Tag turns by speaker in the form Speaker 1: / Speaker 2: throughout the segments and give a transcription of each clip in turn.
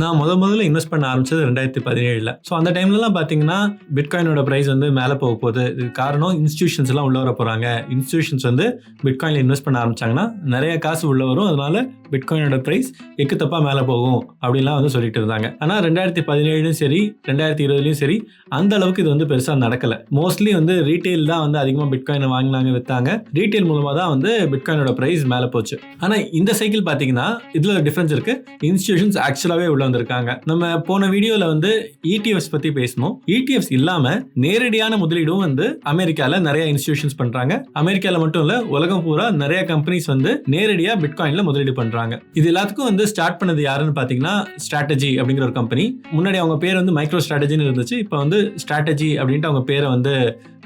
Speaker 1: நான் முத முதல்ல இன்வெஸ்ட் பண்ண ஆரம்பிச்சது ரெண்டாயிரத்தி பதினேழில். ஸோ அந்த டைம்லலாம் பார்த்தீங்கன்னா பிட்காயினோட ப்ரைஸ் வந்து மேலே போக போகுது. இது காரணம் இன்ஸ்டியூஷன்ஸ் எல்லாம் உள்ள வர போகிறாங்க இன்ஸ்டியூஷன்ஸ் வந்து பிட்காயினில் இன்வெஸ்ட் பண்ண ஆரம்பிச்சாங்கன்னா நிறைய காசு உள்ள வரும். அதனால பிட்காயினோட ப்ரைஸ் எக்கு தப்பாக மேலே போகும் அப்படின்லாம் வந்து சொல்லிட்டு இருந்தாங்க. ஆனால் ரெண்டாயிரத்தி பதினேழுலையும் சரி ரெண்டாயிரத்தி இருபதுலையும் சரி அந்த அளவுக்கு இது வந்து பெருசாக நடக்கலை. மோஸ்ட்லி வந்து ரீட்டைல் தான் வந்து அதிகமாக பிட்காயினை வாங்கினாங்க விற்றாங்க ரீட்டைல் மூலமாக தான் வந்து பிட்காயினோட ப்ரைஸ் மேலே போச்சு. ஆனால் இந்த சைக்கிள் பார்த்தீங்கன்னா இதில் டிஃப்ரென்ஸ் இருக்குது இன்ஸ்டியூஷன்ஸ் ஆக்சுவலாகவே உள்ள வந்திருக்காங்க. நம்ம போன வீடியோவில் வந்து இடிஎஃப்ஸ் பற்றி பேசணும் இடிஎஃப்ஸ் இல்லாமல் நேரடியான முதலீடும் வந்து அமெரிக்காவில் நிறைய இன்ஸ்டியூஷன்ஸ் பண்ணுறாங்க அமெரிக்காவில் மட்டும் இல்லை உலகம் பூரா நிறைய கம்பெனிஸ் வந்து நேரடியாக பிட்காயினில் முதலீடு பண்ணுறாங்க இது எல்லாத்துக்கும் வந்து ஸ்டார்ட் பண்ணது யாருன்னு பார்த்தீங்கன்னா ஸ்ட்ராட்டஜி அப்படிங்கிற ஒரு கம்பெனி முன்னாடி அவங்க பேர் வந்து மைக்ரோ ஸ்ட்ராட்டஜின்னு இருந்துச்சு. இப்போ வந்து ஸ்ட்ராட்டஜி அப்படின்ட்டு அவங்க பேரை வந்து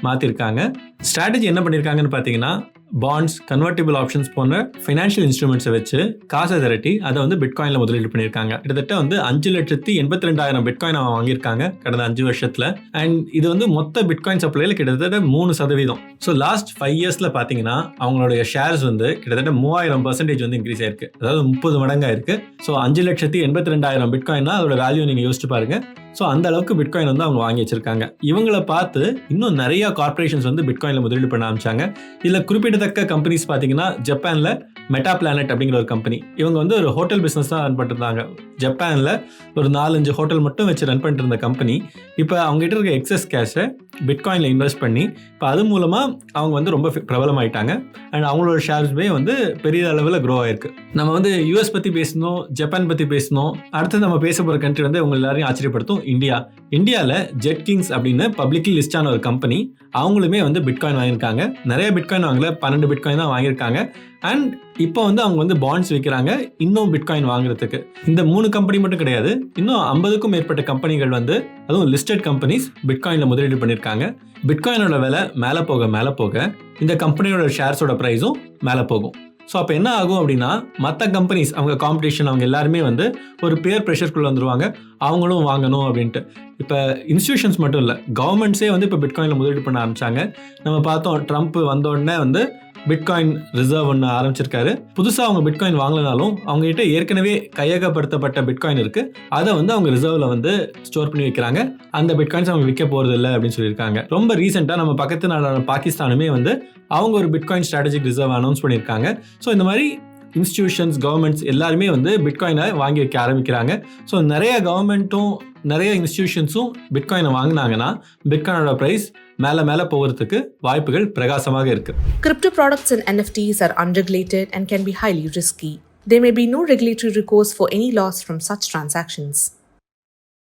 Speaker 1: மாற்றிருக்காங்க ஸ்ட்ராட்டஜி என்ன பண்ணியிருக்காங்கன்னு பார்த்தீங்கன்னா பாண்ட்ஸ் கன்வெர்டபிள் ஆப்ஷன்ஸ் போன்ற ஃபினான்ஷியல் இன்ஸ்ட்ருமெண்ட்ஸை வச்சு காசை திரட்டி அதை வந்து பிட்காயினில் முதலீடு பண்ணியிருக்காங்க. கிட்டத்தட்ட வந்து அஞ்சு லட்சத்தி எண்பத்தி ரெண்டாயிரம் பிட்காயின் அவன் வாங்கியிருக்காங்க கடந்த அஞ்சு வருஷத்தில். அண்ட் இது வந்து மொத்த பிட்காயின் சப்ளையில் கிட்டத்தட்ட மூணு சதவீதம். ஸோ லாஸ்ட் ஃபைவ் இயர்ஸில் பார்த்தீங்கன்னா அவங்களுடைய ஷேர்ஸ் வந்து கிட்டத்தட்ட மூவாயிரம் பர்சன்டேஜ் வந்து இன்க்ரீஸ் ஆயிருக்கு. அதாவது முப்பது மடங்காக இருக்குது ஸோ அஞ்சு லட்சத்தி எண்பத்தி ரெண்டாயிரம் பிட்காயின்னா அதோட வேல்யூ நீங்கள் யோசிச்சு பாருங்க. ஸோ அந்த அளவுக்கு பிட்காயின் வந்து அவங்க வாங்கி வச்சிருக்காங்க. இவங்களை பார்த்து இன்னும் நிறைய கார்பரேஷன்ஸ் வந்து பிட்காயினில் முதலீடு பண்ண ஆரம்பிச்சாங்க. இதில் குறிப்பிடத்தக்க கம்பெனிஸ் பார்த்தீங்கன்னா ஜப்பானில் மெட்டா பிளானட் அப்படிங்கிற ஒரு கம்பெனி இவங்க வந்து ஒரு ஹோட்டல் பிஸ்னஸ் தான் ரன் பண்ணிருந்தாங்க ஜப்பானில் ஒரு நாலஞ்சு ஹோட்டல் மட்டும் வச்சு ரன் பண்ணிட்டு இருந்த கம்பெனி. இப்போ அவங்ககிட்ட இருக்க எக்ஸஸ் கேஷை பிட்காயினில் இன்வெஸ்ட் பண்ணி இப்போ அது மூலமாக அவங்க வந்து ரொம்ப பிரபலமாயிட்டாங்க. அண்ட் அவங்களோட ஷேர்ஸுமே வந்து பெரிய அளவில் க்ரோ ஆயிருக்கு. நம்ம வந்து யூஎஸ் பற்றி பேசணும் ஜப்பான் பற்றி பேசணும் அடுத்து நம்ம பேச போகிற கண்ட்ரி வந்து உங்க எல்லாரையும் ஆச்சரியப்படுத்தும் இந்தியா இந்தியாவில் ஜெட் கிங்ஸ் அப்படின்னு பப்ளிக்லி லிஸ்டான ஒரு கம்பெனி அவங்களுமே வந்து பிட்காயின் வாங்கியிருக்காங்க. நிறைய பிட்காயின் வாங்கல பன்னெண்டு பிட்காயின் தான் வாங்கியிருக்காங்க. அண்ட் இப்போ வந்து அவங்க வந்து பாண்ட்ஸ் விற்கிறாங்க இன்னும் பிட்காயின் வாங்குறதுக்கு. இந்த மூணு கம்பெனி மட்டும் கிடையாது. இன்னும் ஐம்பதுக்கும் மேற்பட்ட கம்பெனிகள் வந்து அதுவும் லிஸ்டட் கம்பெனிஸ் பிட்காயினில் முதலீடு பண்ணியிருக்காங்க பிட்காயினோட விலை மேலே போக மேலே போக இந்த கம்பெனியோட ஷேர்ஸோட ப்ரைஸும் மேலே போகும். ஸோ அப்போ என்ன ஆகும் அப்படின்னா மற்ற கம்பெனிஸ் அவங்க காம்படிஷன் அவங்க எல்லாருமே வந்து ஒரு பேர் ப்ரெஷருக்குள்ளே வந்துருவாங்க. அவங்களும் வாங்கணும் அப்படின்ட்டு. இப்போ இன்ஸ்டியூஷன்ஸ் மட்டும் இல்லை கவர்மெண்ட்ஸே வந்து இப்போ பிட்காயினில் முதலீடு பண்ண ஆரம்பிச்சாங்க. நம்ம பார்த்தோம் ட்ரம்ப் வந்த உடனே வந்து பிட்காயின் ரிசர்வ் ஒன்று ஆரம்பிச்சிருக்காரு. புதுசாக அவங்க பிட்காயின் வாங்கலனாலும் அவங்ககிட்ட ஏற்கனவே கையகப்படுத்தப்பட்ட பிட்காயின் இருக்குது அதை வந்து அவங்க ரிசர்வில் வந்து ஸ்டோர் பண்ணி வைக்கிறாங்க. அந்த பிட்காயின்ஸ் அவங்க விற்க போகிறது இல்லை அப்படின்னு சொல்லியிருக்காங்க. ரொம்ப ரீசெண்டாக நம்ம பக்கத்து நாடான பாகிஸ்தானுமே வந்து அவங்க ஒரு பிட்காயின் ஸ்ட்ராட்டஜிக் ரிசர்வ் அனௌன்ஸ் பண்ணியிருக்காங்க. ஸோ இந்த மாதிரி இன்ஸ்டிடியூஷன்ஸ் கவர்மெண்ட்ஸ் எல்லாருமே வந்து பிட்காயினை வாங்கி வைக்க ஆரம்பிக்கிறாங்க. ஸோ நிறைய கவர்மெண்ட்டும் நிறைய இன்ஸ்டிடியூஷன்ஸும் பிட்காயினை வாங்கினாங்கன்னா பிட்காயினோட ப்ரைஸ் மேலே மேலே போகிறதுக்கு வாய்ப்புகள் பிரகாசமாக இருக்குது
Speaker 2: crypto products and NFTs are unregulated and can be highly risky There may be no regulatory recourse for any loss from such transactions.